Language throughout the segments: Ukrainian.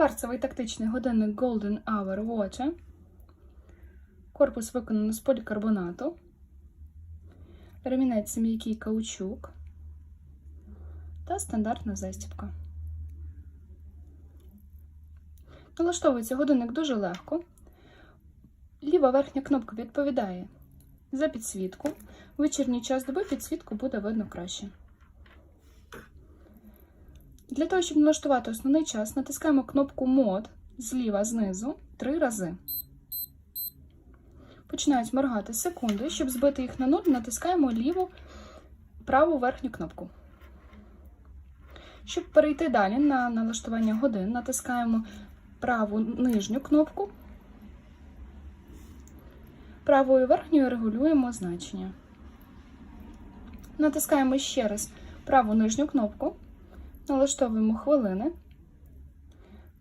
Кварцевий тактичний годинник Golden Hour Watch. Корпус виконано з полікарбонату. Ремінець м'який каучук та стандартна застібка. Налаштовується годинник дуже легко. Ліва верхня кнопка відповідає за підсвітку. Вечірній час доби підсвітку буде видно краще. Для того, щоб налаштувати основний час, натискаємо кнопку мод зліва знизу три рази. Починають моргати секунди. Щоб збити їх на нуль, натискаємо ліву праву верхню кнопку. Щоб перейти далі на налаштування годин, натискаємо праву нижню кнопку. Правою верхньою регулюємо значення. Натискаємо ще раз праву нижню кнопку. Налаштовуємо хвилини.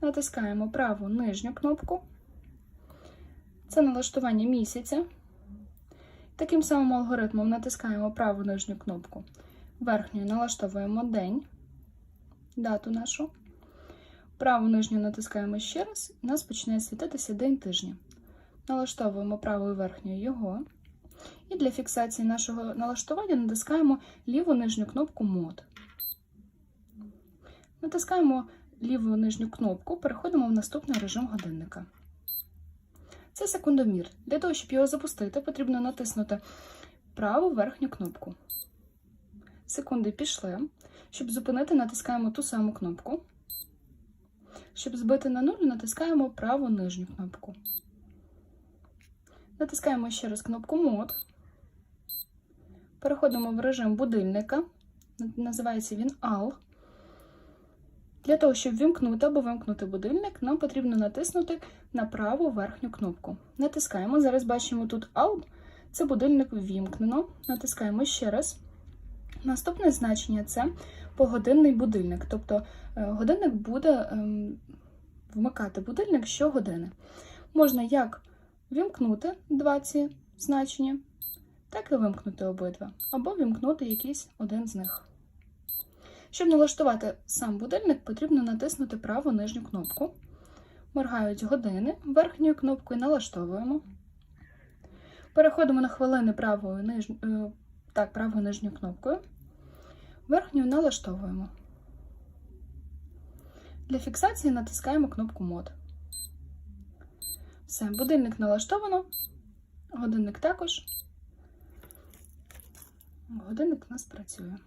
Натискаємо праву нижню кнопку. Це налаштування місяця. Таким самим алгоритмом натискаємо праву нижню кнопку. Верхньою налаштовуємо день, дату нашу. Праву нижню натискаємо ще раз, і у нас починає світитися день тижня. Налаштовуємо правою верхньою його. І для фіксації нашого налаштування натискаємо ліву нижню кнопку мод. Натискаємо ліву нижню кнопку, переходимо в наступний режим годинника. Це секундомір. Для того, щоб його запустити, потрібно натиснути праву верхню кнопку. Секунди пішли. Щоб зупинити, натискаємо ту саму кнопку. Щоб збити на нуль, натискаємо праву нижню кнопку. Натискаємо ще раз кнопку мод. Переходимо в режим будильника. Називається він AL. Для того, щоб вімкнути або вимкнути будильник, нам потрібно натиснути на праву верхню кнопку. Натискаємо. Зараз бачимо тут AL. Це будильник ввімкнено. Натискаємо ще раз. Наступне значення це погодинний будильник. Тобто е, годинник буде ем, вмикати будильник щогодини. Можна як вімкнути два ці значення, так і вимкнути обидва, або вімкнути якийсь один з них. Щоб налаштувати сам будильник, потрібно натиснути праву нижню кнопку. Моргають години, верхньою кнопкою налаштовуємо. Переходимо на хвилини правою, ниж... е, так, правою нижньою кнопкою. Верхньою налаштовуємо. Для фіксації натискаємо кнопку мод. Все, будильник налаштовано, годинник також. Годинник у нас працює.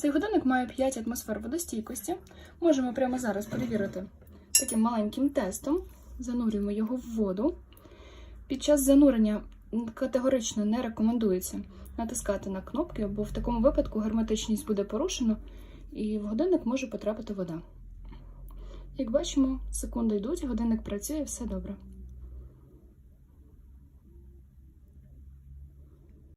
Цей годинник має 5 атмосфер водостійкості. Можемо прямо зараз перевірити таким маленьким тестом. Занурюємо його в воду. Під час занурення категорично не рекомендується натискати на кнопки, бо в такому випадку герметичність буде порушена і в годинник може потрапити вода. Як бачимо, секунди йдуть, годинник працює, все добре.